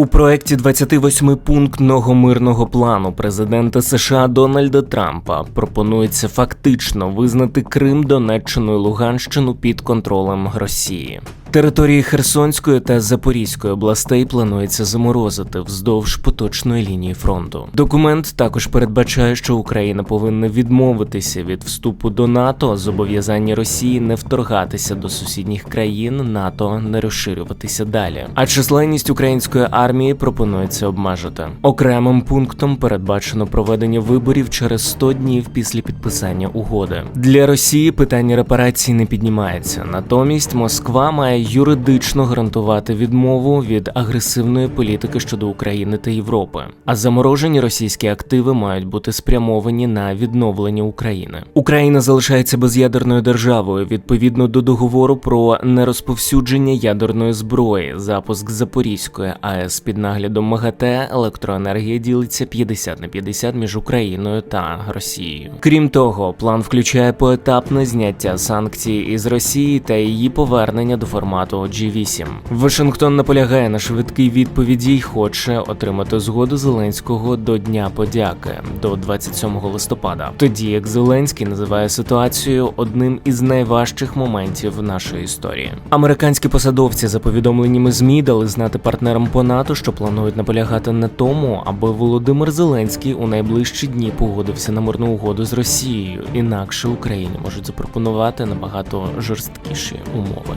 У проєкті 28-пунктного мирного плану президента США Дональда Трампа пропонується фактично визнати Крим, Донеччину і Луганщину під контролем Росії. Території Херсонської та Запорізької областей планується заморозити вздовж поточної лінії фронту. Документ також передбачає, що Україна повинна відмовитися від вступу до НАТО, зобов'язання Росії не вторгатися до сусідніх країн, НАТО не розширюватися далі. А численність української армії пропонується обмежити. Окремим пунктом передбачено проведення виборів через 100 днів після підписання угоди. Для Росії питання репарацій не піднімається. Натомість Москва має юридично гарантувати відмову від агресивної політики щодо України та Європи. А заморожені російські активи мають бути спрямовані на відновлення України. Україна залишається без'ядерною державою відповідно до договору про нерозповсюдження ядерної зброї. Запуск Запорізької АЕС під наглядом МАГАТЕ електроенергія ділиться 50 на 50 між Україною та Росією. Крім того, план включає поетапне зняття санкцій із Росії та її повернення до формату G8. Вашингтон наполягає на швидкій відповіді й хоче отримати згоду Зеленського до Дня подяки до 27 листопада. Тоді як Зеленський називає ситуацію одним із найважчих моментів нашої історії. Американські посадовці за повідомленнями змі дали знати партнерам по НАТО, що планують наполягати на тому, аби Володимир Зеленський у найближчі дні погодився на мирну угоду з Росією. Інакше Україні можуть запропонувати набагато жорсткіші умови.